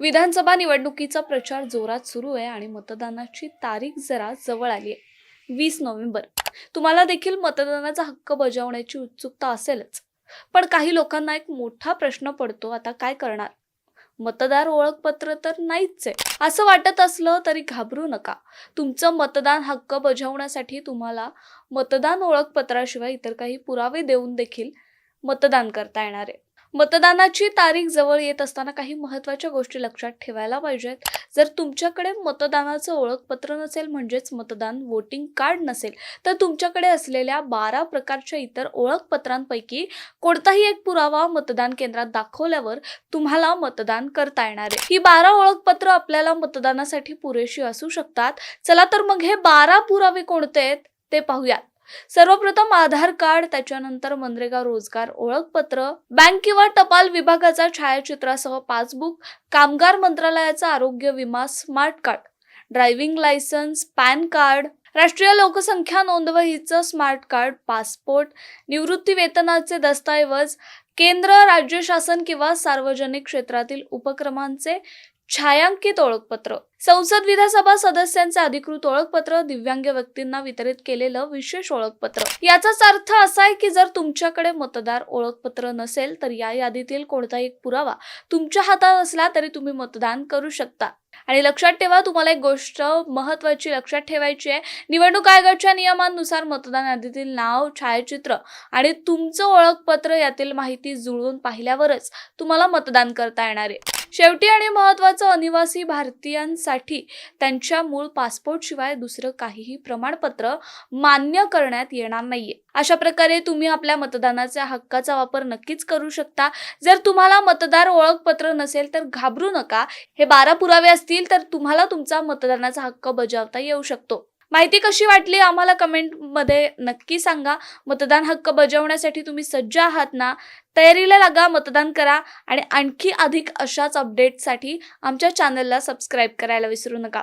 विधानसभा निवडणुकीचा प्रचार जोरात सुरू आहे आणि मतदानाची तारीख जरा जवळ आली आहे. वीस नोव्हेंबर. तुम्हाला देखील मतदानाचा हक्क बजावण्याची उत्सुकता असेलच. पण काही लोकांना एक मोठा प्रश्न पडतो आता काय करणार? मतदार ओळखपत्र तर नाहीच आहे. असं वाटत असलं तरी घाबरू नका. तुमचं मतदान हक्क बजावण्यासाठी तुम्हाला मतदान ओळखपत्राशिवाय इतर काही पुरावे देऊन देखील मतदान करता येणार आहे. मतदानाची तारीख जवळ येत असताना काही महत्त्वाच्या गोष्टी लक्षात ठेवायला पाहिजेत. जर तुमच्याकडे मतदानाचं ओळखपत्र नसेल म्हणजेच मतदान वोटिंग कार्ड नसेल तर तुमच्याकडे असलेल्या बारा प्रकारच्या इतर ओळखपत्रांपैकी कोणताही एक पुरावा मतदान केंद्रात दाखवल्यावर तुम्हाला मतदान करता येणार आहे. ही बारा ओळखपत्र आपल्याला मतदानासाठी पुरेशी असू शकतात. चला तर मग हे बारा पुरावे कोणते आहेत ते पाहूयात. सर्वप्रथम आधार कार्ड त्याच्यानंतर मनरेगा रोजगार ओळखपत्र बँक किंवा टपाल विभागाचा छायाचित्रासह पासबुक कामगार मंत्रालयाचा आरोग्य विमा smart card driving licence pan card राष्ट्रीय लोकसंख्या नोंदवहीचं स्मार्ट कार्ड पासपोर्ट निवृत्ती वेतनाचे दस्तऐवज केंद्र राज्य शासन किंवा सार्वजनिक क्षेत्रातील उपक्रमांचे छायांकित ओळखपत्र. संसद विधानसभा सदस्यांचे अधिकृत ओळखपत्र दिव्यांग व्यक्तींना वितरित केलेलं विशेष ओळखपत्र. याचाच अर्थ असा आहे की जर तुमच्याकडे मतदार ओळखपत्र नसेल तर या यादीतील कोणताही एक पुरावा तुमच्या हातात असला तरी तुम्ही मतदान करू शकता. आणि लक्षात ठेवा तुम्हाला एक गोष्ट महत्वाची लक्षात ठेवायची आहे. निवडणूक आयोगाच्या नियमांनुसार मतदान यादीतील नाव छायाचित्र आणि तुमचं ओळखपत्र यातील माहिती जुळवून पाहिल्यावरच तुम्हाला मतदान करता येणार आहे. शेवटी आणि महत्वाचं अनिवासी भारतीयांसाठी त्यांच्या मूळ पासपोर्टशिवाय दुसरं काहीही प्रमाणपत्र मान्य करण्यात येणार नाहीये. अशा प्रकारे तुम्ही आपल्या मतदानाच्या हक्काचा वापर नक्कीच करू शकता. जर तुम्हाला मतदार ओळखपत्र नसेल तर घाबरू नका. हे बारा पुरावे असतील तर तुम्हाला तुमचा मतदानाचा हक्क बजावता येऊ शकतो. माहिती कशी वाटली आम्हाला कमेंटमध्ये नक्की सांगा. मतदान हक्क बजावण्यासाठी तुम्ही सज्ज आहात ना? तयारीला लागा मतदान करा आणि आणखी अधिक अशाच अपडेटसाठी आमच्या चॅनलला सबस्क्राईब करायला विसरू नका.